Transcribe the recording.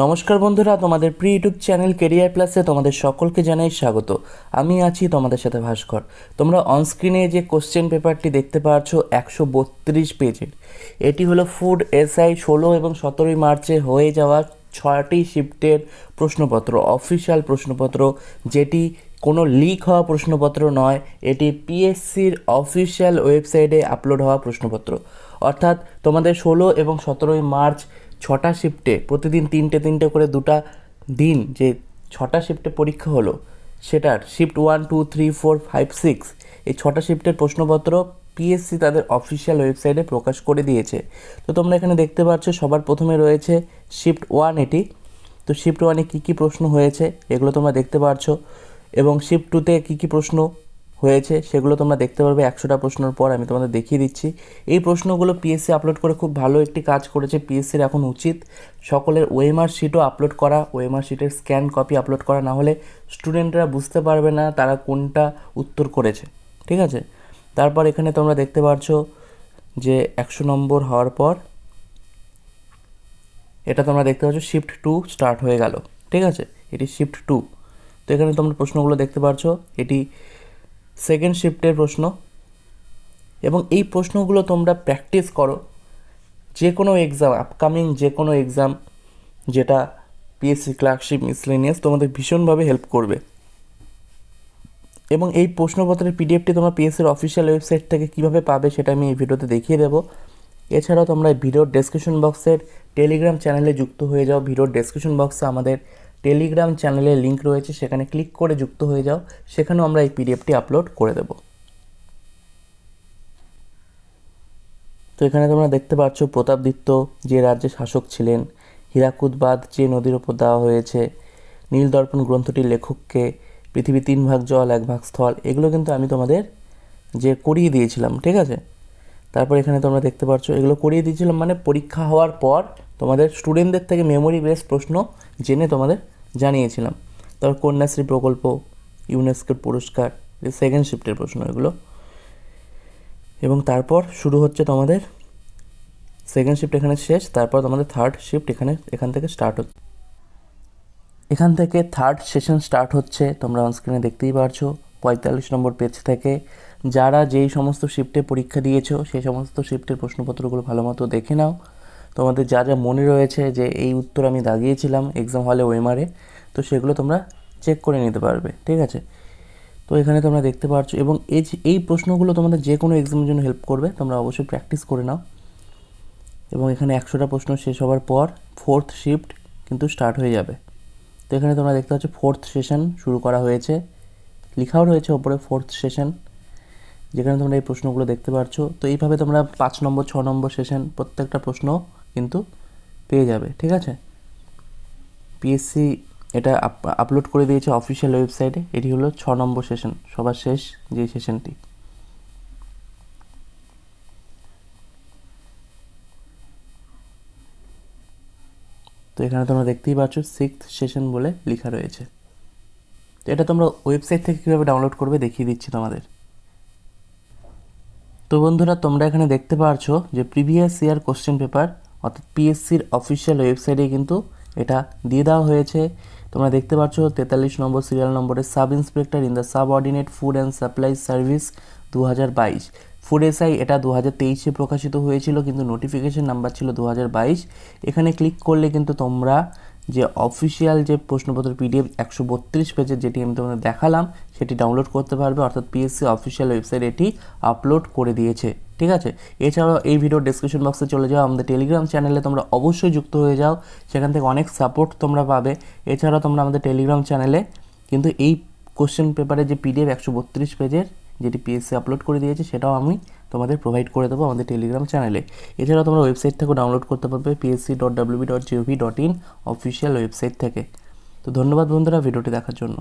নমস্কার বন্ধুরা, তোমাদের প্রি ইউটিউব চ্যানেল কেরিয়ার প্লাসে তোমাদের সকলকে জানাই স্বাগত। আমি আছি তোমাদের সাথে ভাস্কর। তোমরা অনস্ক্রিনে যে কোশ্চেন পেপারটি দেখতে পাচ্ছ একশো বত্রিশ পেজের এটি হলো ফুড এসআই ষোলো এবং সতেরোই মার্চে হয়ে যাওয়া ছয়টি শিফটের প্রশ্নপত্র অফিসিয়াল প্রশ্নপত্র, যেটি কোনো লিক হওয়া প্রশ্নপত্র নয়, এটি পিএসসির অফিসিয়াল ওয়েবসাইটে আপলোড হওয়া প্রশ্নপত্র। অর্থাৎ তোমাদের ষোলো এবং সতেরোই মার্চ ছটা শিফটে প্রতিদিন তিনটে তিনটে করে দুটা দিন যে ছটা শিফটে পরীক্ষা হলো, সেটার shift one two three four five six এই ছটা শিফটের প্রশ্নপত্র পিএসসি তাদের অফিসিয়াল ওয়েবসাইটে প্রকাশ করে দিয়েছে। তো তোমরা এখানে দেখতে পাচ্ছ, সবার প্রথমে রয়েছে শিফট ওয়ান এটি। তো শিফট ওয়ানে কী কী প্রশ্ন হয়েছে, এগুলো তোমরা দেখতে পাচ্ছ এবং শিফট টুতে কী কী প্রশ্ন হয়েছে সেগুলো তোমরা দেখতে পারবে। একশোটা প্রশ্নের পর আমি তোমাদের দেখিয়ে দিচ্ছি। এই প্রশ্নগুলো পিএসসি আপলোড করে খুব ভালো একটি কাজ করেছে পিএসসির এখন উচিত। সকলের ওএমআর শিটও আপলোড করা ওএমআর শিটের স্ক্যান কপি আপলোড করা, না হলে স্টুডেন্টরা বুঝতে পারবে না তারা কোনটা উত্তর করেছে। ঠিক আছে? তারপর এখানে তোমরা দেখতে পাচ্ছ যে একশো নম্বর হওয়ার পর এটা তোমরা দেখতে পাচ্ছ শিফট টু স্টার্ট হয়ে গেল। ঠিক আছে? এটি শিফট টু এখানে তোমরা প্রশ্নগুলো দেখতে পাচ্ছ এটি সেকেন্ড শিফটের প্রশ্ন। এবং এই প্রশ্নগুলো তোমরা প্র্যাকটিস করো। যে কোনো এক্সাম আপকামিং যে কোনো এক্সাম যেটা পিএসসি ক্লার্কশিপ মিসলেনিয়াস তোমাদের ভীষণভাবে হেল্প করবে। এবং এই প্রশ্নপত্রের পিডিএফটি তোমরা পিএসসির অফিসিয়াল ওয়েবসাইট থেকে কীভাবে পাবে সেটা আমি এই ভিডিওতে দেখিয়ে দেবো। এছাড়াও তোমরা ভিডিওর ডেসক্রিপশন বক্সের টেলিগ্রাম চ্যানেলে যুক্ত হয়ে যাও। ভিডিওর ডেসক্রিপশন বক্সে আমাদের টেলিগ্রাম চ্যানেলের লিঙ্ক রয়েছে, সেখানে ক্লিক করে যুক্ত হয়ে যাও। সেখানেও আমরা এই পিডিএফটি আপলোড করে দেব। তো এখানে তোমরা দেখতে পাচ্ছ প্রতাপদিত্য যে রাজ্যে শাসক ছিলেন হীরাকুদ বাঁধ যে নদীর ওপর দেওয়া হয়েছে, নীলদর্পণ গ্রন্থটির লেখককে পৃথিবী তিন ভাগ জল, এক ভাগ স্থল, এগুলো কিন্তু আমি তোমাদের যে করিয়ে দিয়েছিলাম, ঠিক আছে? তারপর এখানে তোমরা দেখতে পাচ্ছ এগুলো করিয়ে দিয়েছিলাম মানে পরীক্ষা হওয়ার পর তোমাদের স্টুডেন্টদের থেকে মেমোরি বেস প্রশ্ন জেনে তোমাদের জানিয়েছিলাম। তারপর কন্যাশ্রী প্রকল্প ইউনেস্কোর পুরস্কার সেকেন্ড শিফটের প্রশ্ন এগুলো। এবং তারপর শুরু হচ্ছে তোমাদের সেকেন্ড শিফট এখানে শেষ, তারপর তোমাদের থার্ড শিফট এখানে, এখান থেকে স্টার্ট হচ্ছে। এখান থেকে থার্ড সেশন স্টার্ট হচ্ছে, তোমরা অনস্ক্রিনে দেখতেই পারছ। পঁয়তাল্লিশ নম্বর পেজ থেকে যারা যেই সমস্ত শিফটে পরীক্ষা দিয়েছ, সেই সমস্ত শিফটের প্রশ্নপত্রগুলো ভালো মতো দেখে নাও। তোমাদের যা যা মনে রয়েছে যে এই উত্তর আমি দাগিয়েছিলাম এক্সাম হলে ওয়েমারে তো সেগুলো তোমরা চেক করে নিতে পারবে, ঠিক আছে? তো এখানে তোমরা দেখতে পাচ্ছ এবং এই এই প্রশ্নগুলো তোমাদের যে কোনো এক্সামের জন্য হেল্প করবে, তোমরা অবশ্যই প্র্যাকটিস করে নাও। এবং এখানে একশোটা প্রশ্ন শেষ হওয়ার পর ফোর্থ শিফট কিন্তু স্টার্ট হয়ে যাবে। তো এখানে তোমরা দেখতে পাচ্ছ ফোর্থ সেশন শুরু করা হয়েছে। লেখাও রয়েছে ওপরে ফোর্থ সেশন যেখানে তোমরা এই প্রশ্নগুলো দেখতে পাচ্ছ তো এইভাবে তোমরা পাঁচ নম্বর, ছ নম্বর সেশন প্রত্যেকটা প্রশ্ন কিন্তু পেয়ে যাবে, ঠিক আছে? পিএসসি এটা আপ- আপলোড করে দিয়েছে অফিসিয়াল ওয়েবসাইটে এটি হলো ছ নম্বর সেশন সবার শেষ যে সেশনটি তো এখানে তোমরা দেখতেই পাচ্ছ সিক্সথ সেশন বলে লেখা রয়েছে। তো এটা তোমরা ওয়েবসাইট থেকে কীভাবে ডাউনলোড করবে দেখিয়ে দিচ্ছি তোমাদের। তো বন্ধুরা, তোমরা এখানে দেখতে পারছ যে প্রিভিয়াস ইয়ার কোশ্চেন পেপার অর্থাৎ পিএসসির অফিসিয়াল ওয়েবসাইটে কিন্তু এটা দিয়ে দেওয়া হয়েছে। তোমরা দেখতে পাচ্ছ তেতাল্লিশ নম্বর সিরিয়াল নম্বরের sub inspector in the subordinate food and supply service দু হাজার বাইশ ফুড এসআই এটা দু হাজার তেইশে প্রকাশিত হয়েছিল, কিন্তু নোটিফিকেশন নাম্বার ছিল দু হাজার বাইশ। এখানে ক্লিক করলে কিন্তু তোমরা যে অফিসিয়াল যে প্রশ্নপত্র পিডিএফ একশো বত্রিশ পেজের যেটি আমি তোমাদের দেখালাম, সেটি ডাউনলোড করতে পারবে, অর্থাৎ পিএসসি অফিসিয়াল ওয়েবসাইট এটি আপলোড করে দিয়েছে, ঠিক আছে? এছাড়াও এই ভিডিওর ডিসক্রিপশন বক্সে চলে যাও, আমাদের টেলিগ্রাম চ্যানেলে তোমরা অবশ্যই যুক্ত হয়ে যাও, সেখান থেকে অনেক সাপোর্ট তোমরা পাবে। এছাড়াও তোমরা আমাদের টেলিগ্রাম চ্যানেলে কিন্তু এই কোশ্চেন পেপারে যে পিডিএফ একশো বত্রিশ পেজের, যেটি পিএসসি আপলোড করে দিয়েছে, সেটাও আমি তোমাদের প্রোভাইড করে দেবো আমাদের টেলিগ্রাম চ্যানেলে এছাড়াও তোমরা ওয়েবসাইট থেকেও ডাউনলোড করতে পারবে PSC dot WB dot gov dot in official website থেকে। তো ধন্যবাদ বন্ধুরা ভিডিওটি দেখার জন্য।